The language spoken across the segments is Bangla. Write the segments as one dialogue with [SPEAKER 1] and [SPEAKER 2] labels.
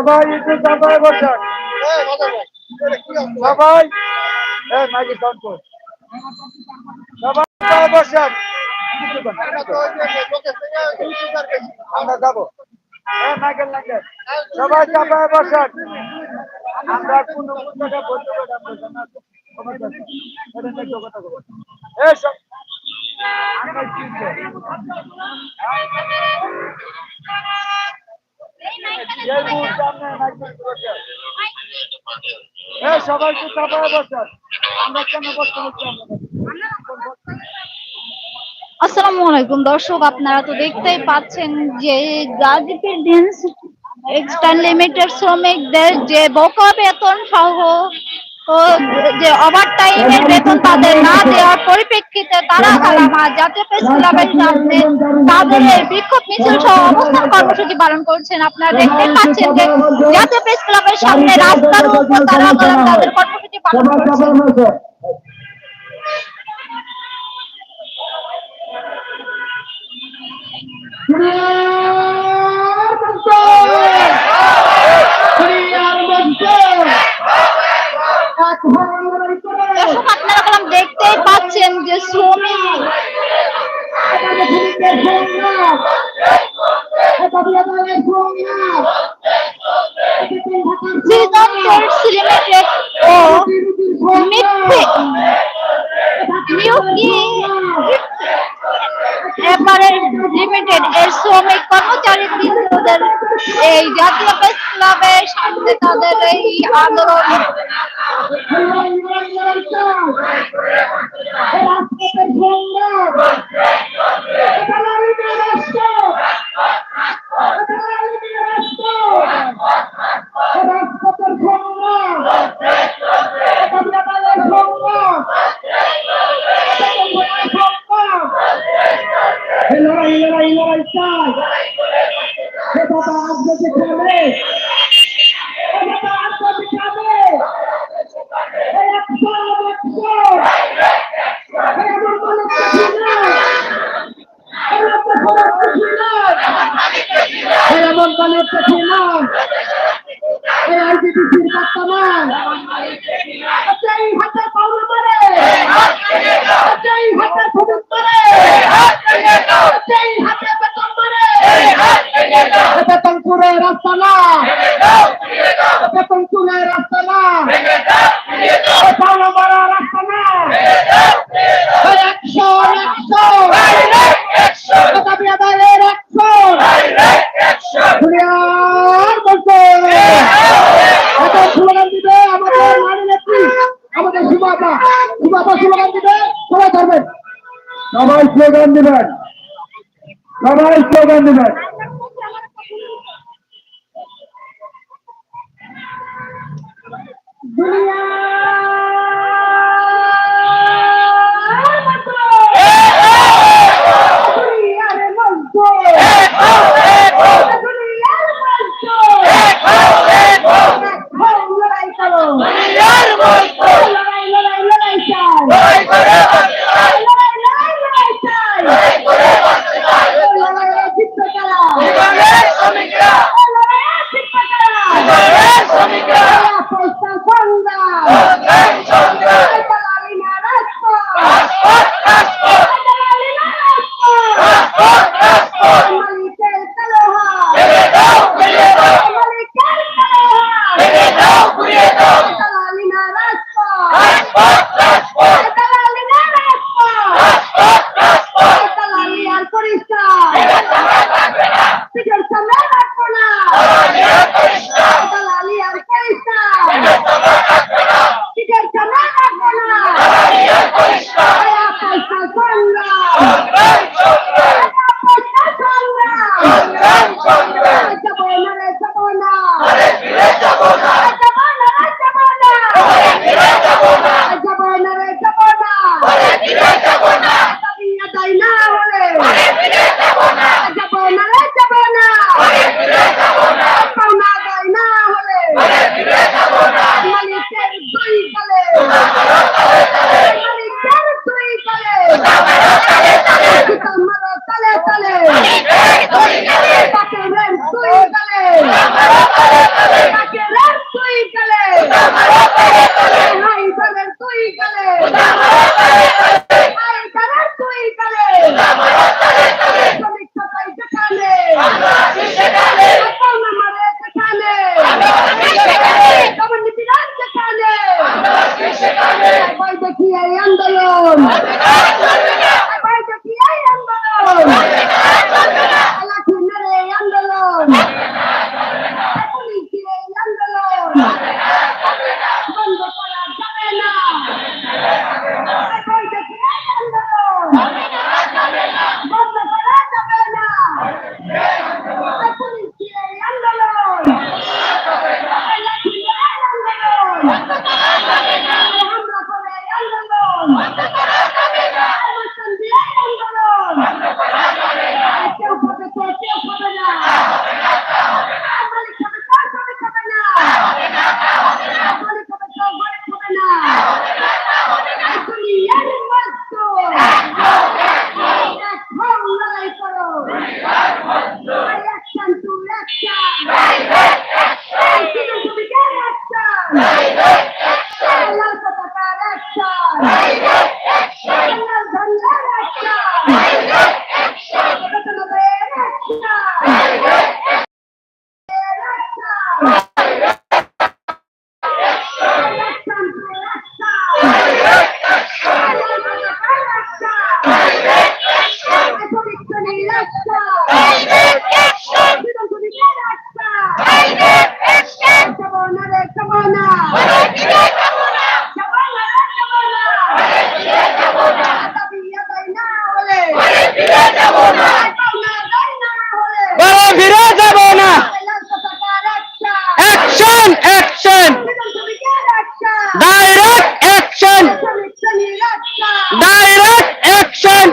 [SPEAKER 1] সবাই একটু সবাই বসেন। সবাই এই মাইকে সাউন্ড কর। সবাই সবাই আমরা যাব। মাইকেল লাগে সবাই চাপায় বসেন। আমরা কোনো জায়গায় বলতে পারি আমরা জানা খবর আছে। এটা নিয়ে কেউ কথা বলব না। এই সব আমরা কি করি? এই মুহূর্তে আমরা মাইকেল বসেন এই সবাই একটু চাপায় বসেন আমরা কেন বসতে হচ্ছে
[SPEAKER 2] আসসালামু আলাইকুম, দর্শক, আপনারা তো দেখতেই পাচ্ছেন যে গাজীপুর ডেন্স এক্সটার্ন লিমিটেড শ্রমিকদের যে বকা বেতন সহ যে ওভার টাইমের বেতন তাদের না দেওয়ার পরিপ্রেক্ষিতে তারা কালামা জাতীয় প্রেস ক্লাবের সামনে তাদের বিক্ষোভ মিছিল সহ অবস্থান কর্মসূচি পালন করছেন। আপনারা দেখতে পাচ্ছেন যে জাতীয় প্রেস ক্লাবের সামনে রাস্তার উপর তারা তাদের কর্মসূচি পালন করছেন। দর্শক আপনারা কলম দেখতেই পাচ্ছেন যে শ্রমিক সৃজন টোর্স লিমিটেড ও মিথ্যে মিউকি এবারে লিমিটেড এর শ্রমিক কর্মচারী বৃন্দদের এই জাতীয় প্রেস ক্লাবের সামনে তাদের এই আন্দোলন
[SPEAKER 3] লড়াই লড়াই লড়াই চাই সে বাবা আজকে যে খাবে সে বাবা আজকে যে খাবে এই একশো একশো এই আমার মনে খুশি না এই আমার মনে খুশি না এই আমার মনে খুশি না এই আইডিপিসির আচ্ছা এই হাতে মারে আচ্ছা এই হাতে মারে আচ্ছা এই হাতে বেতন মারে বেতন করে রাস্তা না Kemal Slogan'dı ben. Kemal মুর্দাবাদ action, action. Direct action. Direct action.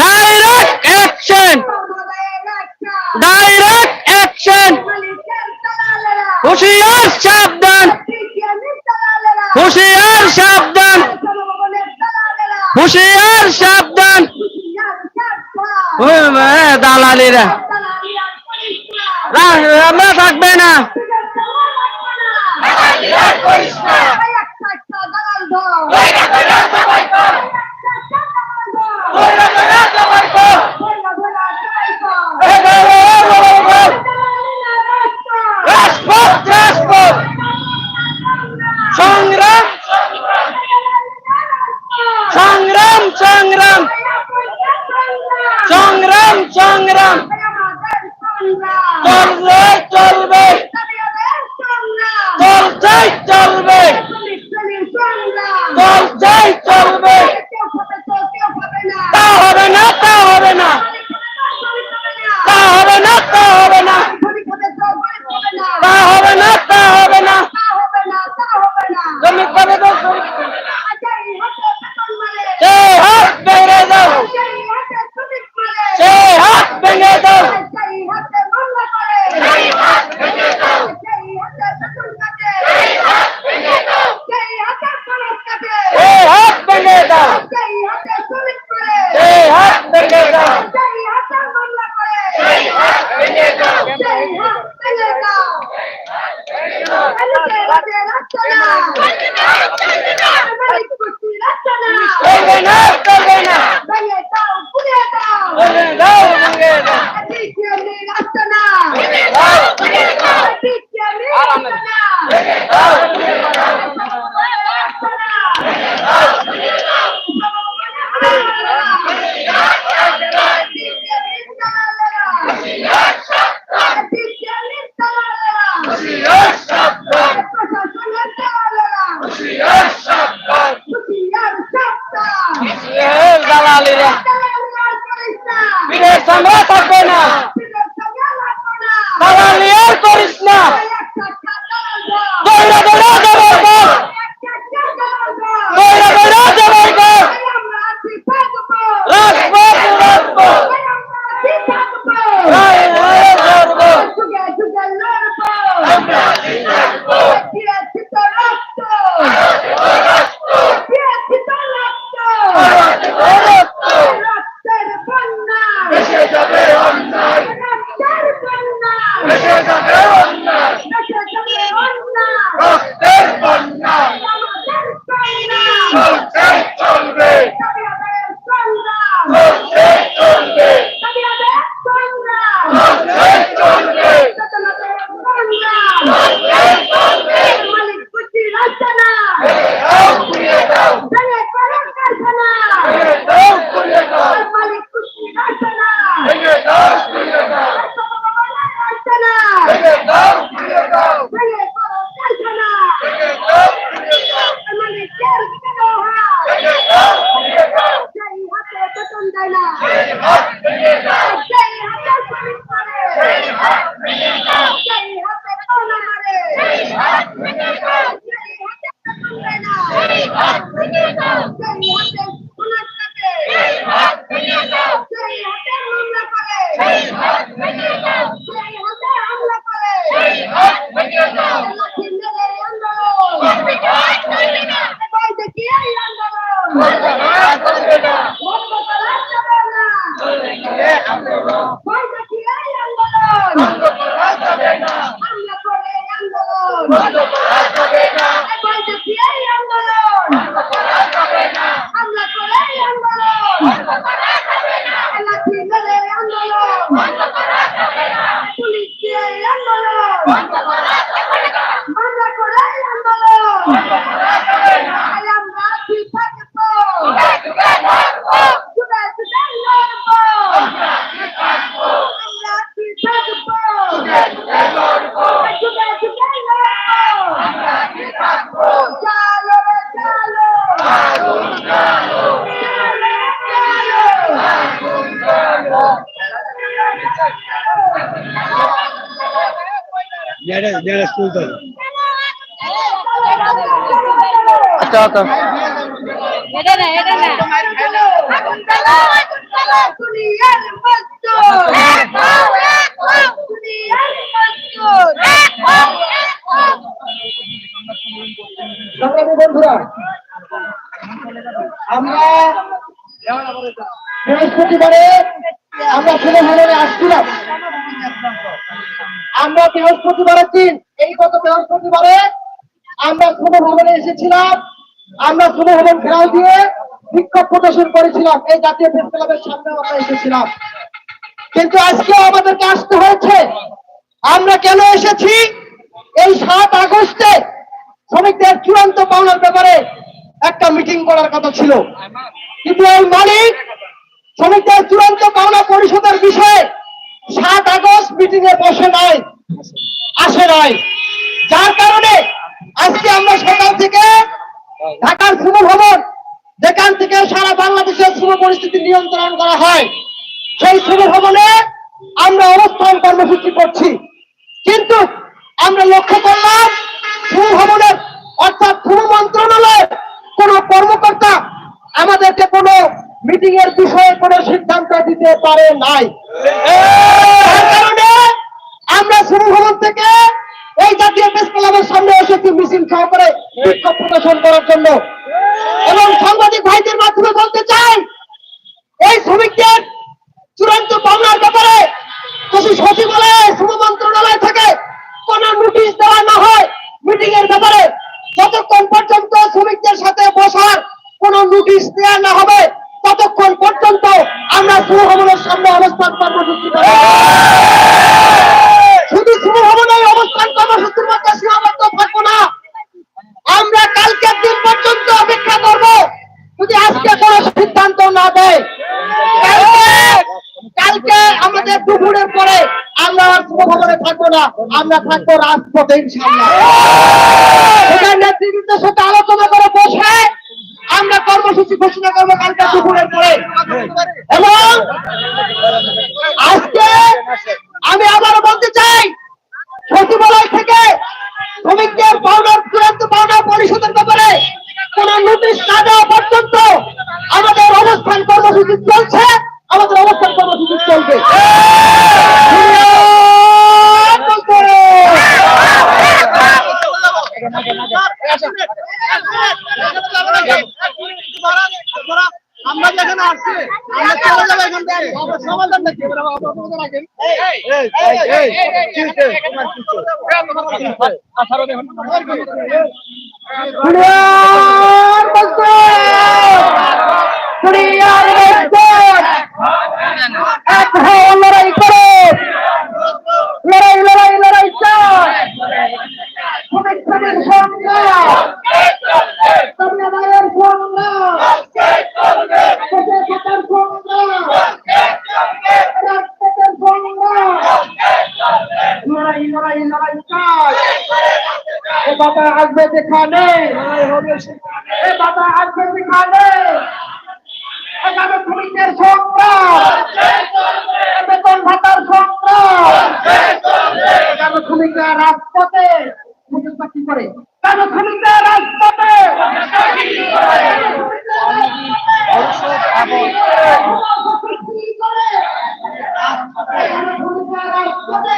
[SPEAKER 3] Direct action. Direct action. Hoşiyar şabdan. Hoşiyar şabdan. Hoşiyar şabdan. Dalaliler. আচ্ছা আচ্ছা।
[SPEAKER 4] বন্ধুরা আমরা বৃহস্পতিবারে আমরা শুভ ভবনে আসছিলাম আমরা বৃহস্পতিবারের দিন এই গত বৃহস্পতিবারে আমরা শুভ ভবনে এসেছিলাম শুভ ভবন ঘেরাও দিয়ে বিক্ষোভ প্রদর্শন করেছিলাম। এই জাতীয় প্রেস ক্লাবের সামনে আমরা এসেছিলাম। কিন্তু আজকে আমাদেরকে আসতে হয়েছে। আমরা কেন এসেছি? এই সাত আগস্টে শ্রমিকদের চূড়ান্ত পাওনার ব্যাপারে একটা মিটিং করার কথা ছিল। কিন্তু এই মালিক শ্রমিকদের চূড়ান্ত পাওনা পরিশোধের বিষয়ে সাত আগস্ট মিটিং এ বসে নাই, আসে নাই। যার কারণে আজকে আমরা সকাল থেকে ঢাকার শুভ ভবন যেখান থেকে সারা বাংলাদেশের শুভ পরিস্থিতি নিয়ন্ত্রণ করা হয়, সেই শুভ ভবনে আমরা অবস্থান কর্মসূচি করছি। কিন্তু আমরা লক্ষ্য করলাম শুভ ভবনের অর্থাৎ শুভ মন্ত্রণালয়ের কোন কর্মকর্তা আমাদেরকে কোনো মিটিং এর বিষয়ে কোনো সিদ্ধান্ত দিতে পারে নাই। আমরা শুভ ভবন থেকে এই জাতীয় প্রেস ক্লাবের সামনে এসেছি মিছিল সহকারে বিক্ষোভ প্রদর্শন করার জন্য এবং সাংবাদিক ভাইদের মাধ্যমে বলতে চাই, এই শ্রমিকদের চূড়ান্ত পাওনার ব্যাপারে যদি সচিবালয় শ্রম মন্ত্রণালয় থেকে কোন নোটিশ দেওয়া না হয় মিটিং এর ব্যাপারে যতক্ষণ পর্যন্ত শ্রমিকদের সাথে বসার কোন নোটিশ দেওয়া না হবে, ততক্ষণ পর্যন্ত আমরা শুভ ভবনের সামনে অবস্থান কর্মসূচি করব। শুধু শুভ ভবনের অবস্থান কর্মসূচির মধ্যে সীমাবদ্ধ থাকব না। আমরা কালকের দিন পর্যন্ত অপেক্ষা করব, যদি আজকে কোনো সিদ্ধান্ত না দেয়, কালকে আমাদের দুপুরের পরে আমরা আর শুভ ভবনে থাকব না, আমরা থাকব রাজপথে ইনশাল্লাহ নেতৃবৃন্দের সাথে আলোচনা করে বসে আমরা কর্মসূচি ঘোষণা করব কালকে দুপুরের পরে। এবং আজকে tem! বাবা আসবে যেখানে? বাবা আসবে যেখানে? এখানে শ্রমিকের সংগ্রাম। বেতন ভাতার সংগ্রাম। এখানে শ্রমিকরা রাজপথে। কি করে। কেন শ্রমিকরা রাজপথে। কি করে? শ্রমিকরা রাজপথে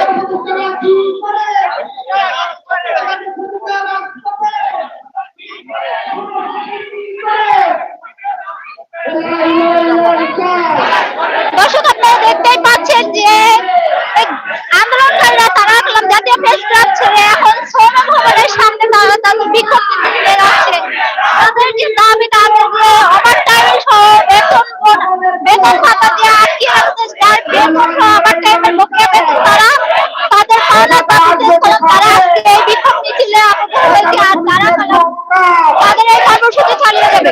[SPEAKER 4] শ্রমিকরা কি করে? শ্রমিকরা রাজপথে লড়াই লড়াই লড়াই চাই
[SPEAKER 2] দর্শক আপনারা দেখতেই পাচ্ছেন যে এই আন্দোলনকারীরা তারা একদম জাতীয় প্রেস ক্লাব ছেড়ে এখন শ্রম ভবনের সামনে তারা তাদের বিক্ষোভ মিছিলে যাচ্ছে তাদের যে দাবি তাদের যে ওভার টাইম সহ বেতন বেতন ভাতা দিয়ে আটকে রাখছে তার বেতন সহ ওভার টাইমের বকেয়া বেতন তারা তাদের পাওনা দাবিতে তারা আজকে এই বিক্ষোভ মিছিলে আবদ্ধ হয়েছে আর তারা তাদের এই কর্মসূচি চালিয়ে যাবে।